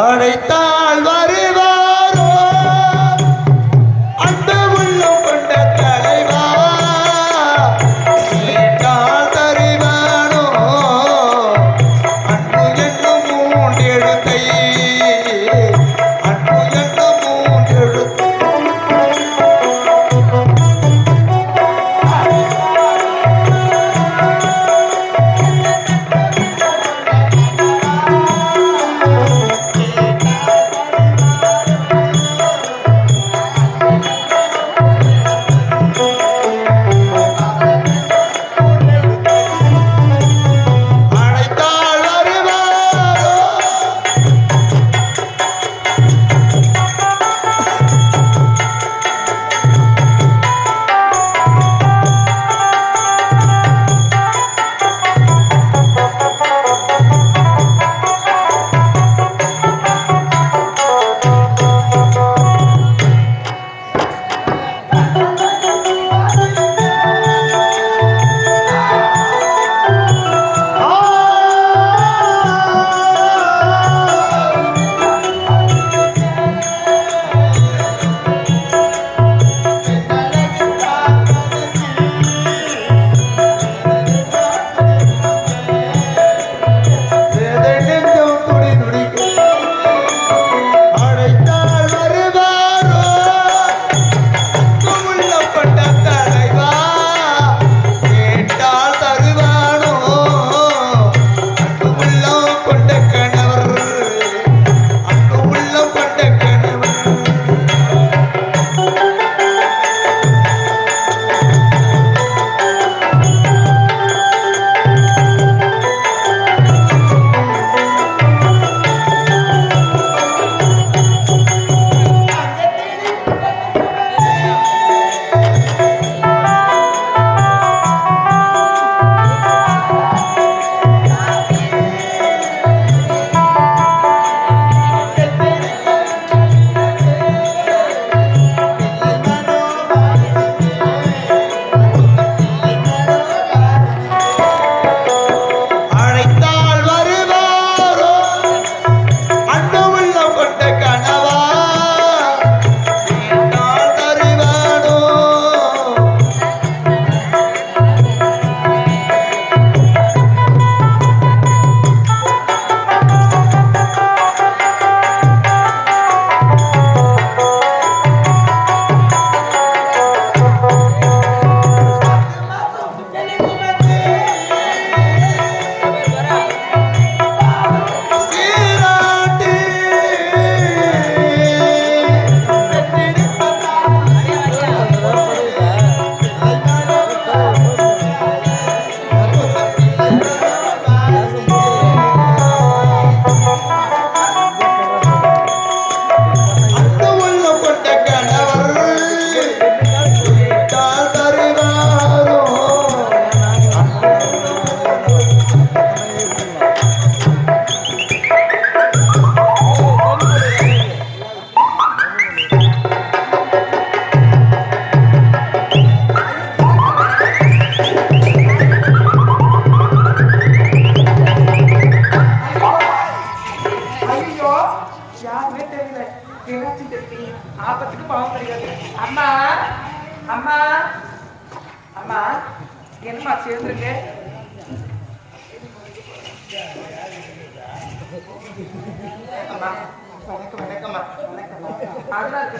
அழைத்தான்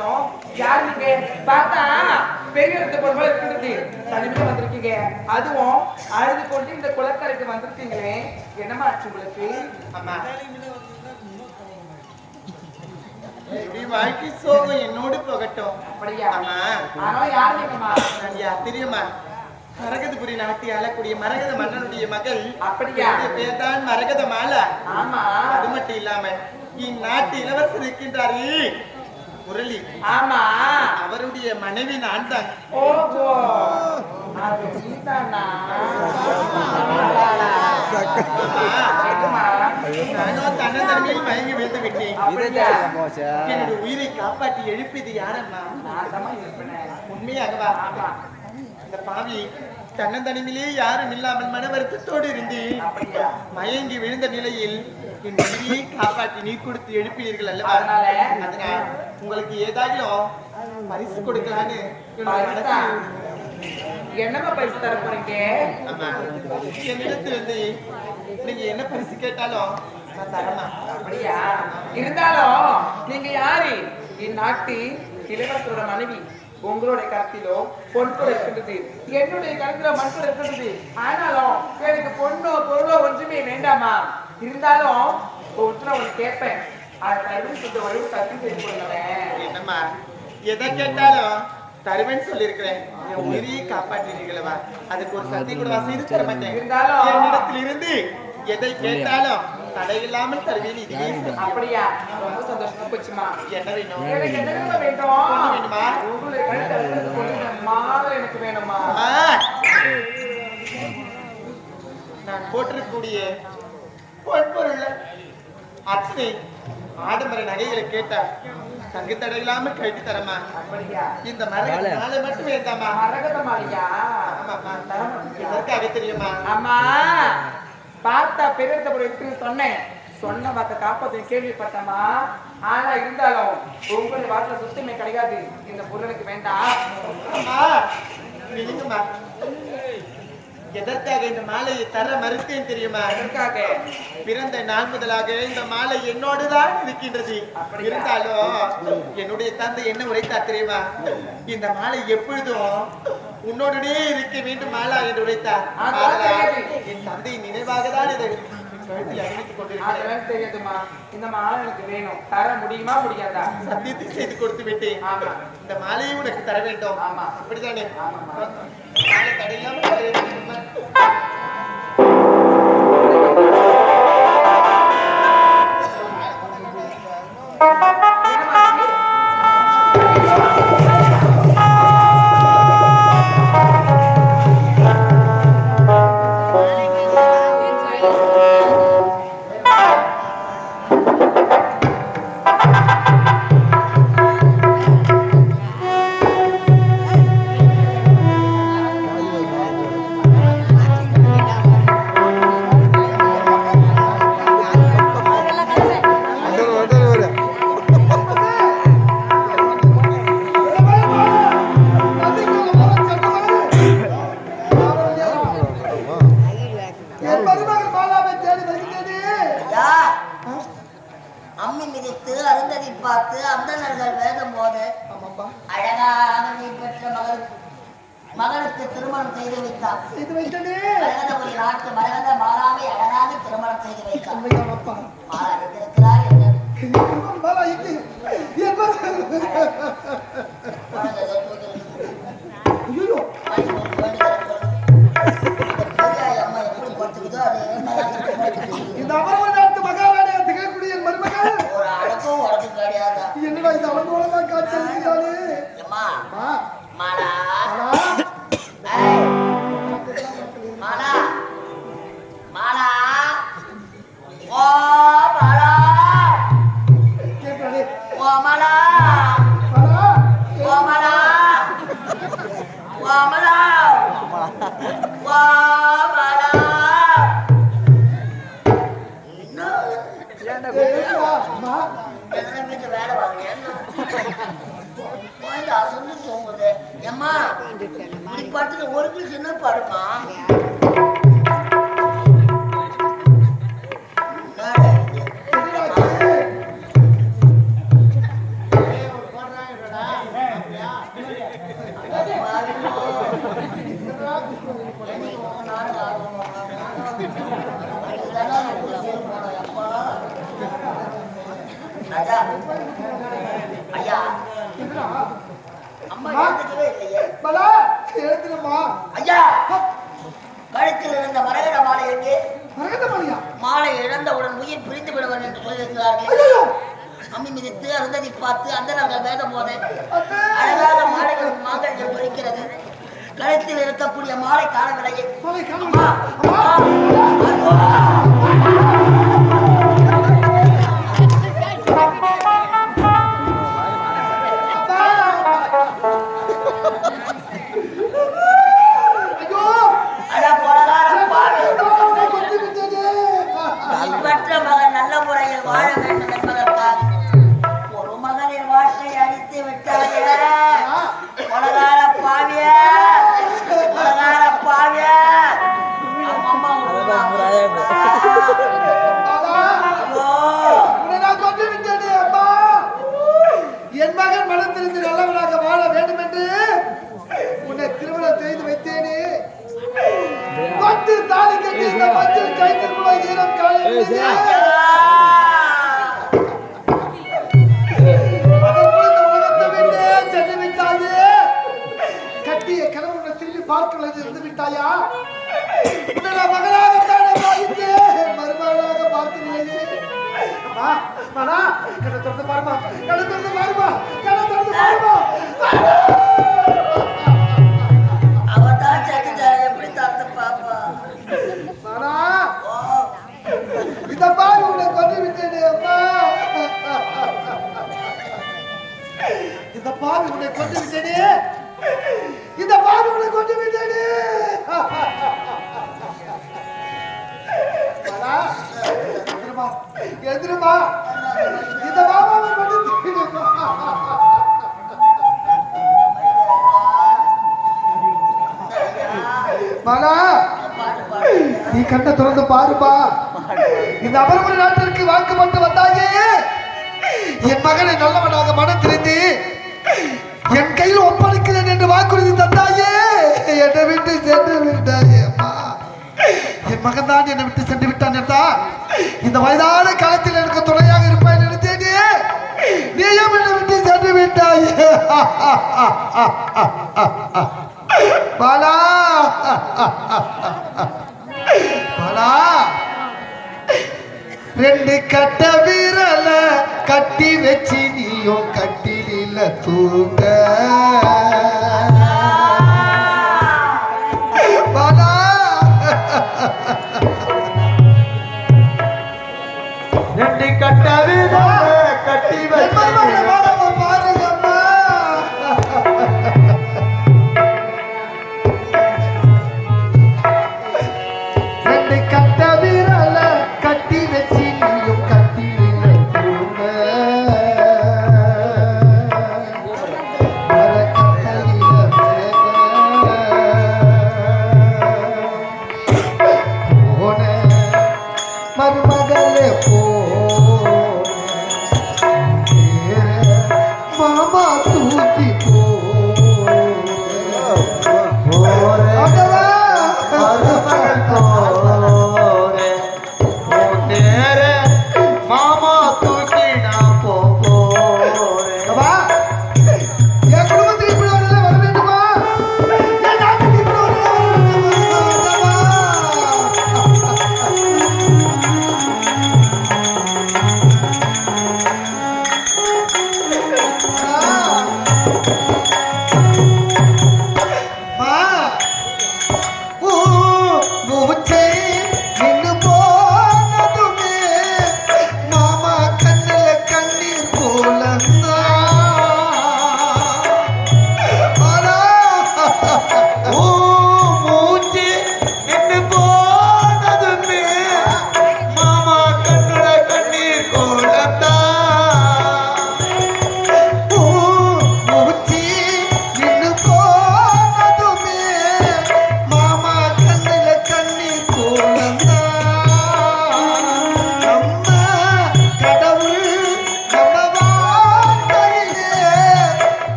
இருக்கட்டும் யார் நீங்க? பார்த்தா பெரிய இடத்து போற போல இருக்குது தனிமையா வந்திருக்கீங்க. அதுவும் அழுது கொண்டு இந்த குளக்கரைக்கு வந்திருக்கீங்களே. என்னம்மா ஆச்சு உங்களுக்கு? அம்மா. இப்படி வாழ்க்கை சோகம் என்னோடு போகட்டும். அப்படியா? அம்மா. ஆனா யார் நீங்கம்மா? நான் யார் தெரியுமா? மரகதபுரி நாட்டை ஆளக்கூடிய மரகத மன்னனுடைய மகள். அப்படியா? பேர் தான் மரகத மாலா. ஆமா. அது மட்டும் இல்லாம இந்நாட்டு இளவரசர் இருக்கின்றாரே. ஆமா. அவருடைய மனைவி நான் தான். ஓஹோ. அது நீதானா? மயங்கி விழுந்து விட்டேன். அப்படியா? என்னுடைய உயிரை காப்பாற்றி எழுப்பியது யாரம்மா? நான் தாம்மா இருப்பேனே. உண்மையாகவா? ஆமா. இந்த பாவி தன்னந்தனிமிலே யாரும் இல்லாமல் மன வருத்தத்தோடு இருந்தேன். மயங்கி விழுந்த நிலையில் என் உயிரை காப்பாற்றி நீர் கொடுத்து எழுப்பினீர்கள் அல்லவா? அதனால? ஏதாகிலும் பரிசு கொடுக்கலான்னு என்னோட பரிசா? தர போறீங்க ஆமா நீங்க என்ன பரிசு கேட்டாலும் நான் தரமா அப்படியா இருந்தாலும் நீங்க யாரு இந்நாட்டு இளவரசரோட மனைவி உங்களுடைய கருத்திலோ பொன் கூட இருக்கின்றது என்னுடைய கருத்திலோ மண் கூட இருக்கின்றது ஆனாலும் எனக்கு பொண்ணோ பொருளோ ஒன்றுமே வேண்டாமா இருந்தாலும் ஒருத்தர் கேட்பேன் என்னம்மா? எதை கேட்டாலும் தருவேன்னு சொல்லியிருக்கிறேன். என் உயிரையை காப்பாற்றினீர்களவா அதுக்கு ஒரு சத்தி கூட நான் செய்து தர மாட்டேன். இருந்தாலும் என்னிடத்தில் இருந்து எதை கேட்டாலும் தடையில்லாமல் தருவேன். இதுவே. அப்படியா? ரொம்ப சந்தோஷமா போச்சுமா? என்ன வேணும்? வேணுமா? எனக்கு வேணுமா. நான் போட்டிருக்கக்கூடிய பொன் பொருள் அத்தனை ஆடம்பர நகைகளை கேட்டா தங்கு தடையில்லாம கட்டி தரமா? அப்படியா? இந்த மர நாளை மட்டும் வேண்டாமா மரகத மாலையா ஆமாம்மா. எதற்காக தெரியுமா? அம்மா பார்த்தா பெரியத்தபடி இருக்குன்னு சொன்னேன். சொன்ன வாக்க காப்பாத்த கேள்விப்பட்டமா ஆனா இருந்தாலும் உங்களுடைய வாக்குல சுத்தமே கிடையாது. இந்த பொருள் எனக்கு வேண்டாம். அம்மா நில்லுங்கம்மா எதற்காக இந்த மாலையை தர மறுத்தேன் தெரியுமா? அதற்காக. பிறந்த நாள் முதலாக இந்த மாலை என்னோடு தான் இருக்கின்றது? இருந்தாலும் என்னுடைய தந்தை என்ன உரைத்தார் தெரியுமா? இந்த மாலை எப்பொழுதும் உன்னோடனே இருக்க வேண்டும் மாலா என்று உரைத்தார். என் தந்தை நினைவாக தான் இதை இந்த மாலை எனக்கு வேணும். தர முடியுமா முடியாதா? சத்தியத்தை செய்து கொடுத்து விட்டேன். ஆமா. இந்த மாலையை உனக்கு தர வேண்டும். ஆமா. அப்படித்தானே? ஆமாம்மா. மாலை என்னடா இது அவனோட காட்சி அம்மா மாலா. மாலா. மாலா. ஓ சொல்லியிருக்கிறார்கள். அம்மி மிதித்து அருந்ததி பார்த்து அந்த நாங்கள் வேதம் போது அழகாக மாலைகள் மாங்கல்கள் பறிக்கிறது. கழுத்தில் இருக்கக்கூடிய மாலை காணவில்லையே கட்டிய கணவனை திரும்பி பார்க்கல இருந்து விட்டாயா உன்னை நான் மகனாகத்தானே பாதித்தேன் மருமகனாக பார்க்கவில்லையே அம்மா, அம்மாடா, திறந்து பாருமா திறந்து பாவி உன்னை கொண்டு விட்டனே இந்த பாவி உன்னை கொண்டு விட்டனே எதிரமா இந்த பாபாவை மட்டும் மகா நீ கண்ணை திறந்து பாருப்பா. இந்த அமர்மர நாட்டிற்கு வாக்குப்பட்டு வந்தாயே. என் மகனை நல்லவனாக மனம் திரிந்து என் கையில் ஒப்படைக்கிறேன் என்று வாக்குறுதி தந்தாயே. என்னை விட்டு சென்று விட்டாயே என் மகன் தான் என்னை விட்டு சென்று விட்டான் என்றா? இந்த வயதான காலத்தில் எனக்கு துணையாக இருப்பாய் நினைத்தேனே. நீயும் என்னை விட்டு சென்று விட்டாயே. பாலா. பாலா. ரெண்டு கட்ட வீரல கட்டி வச்சு நீயும் கட்டி தூங்க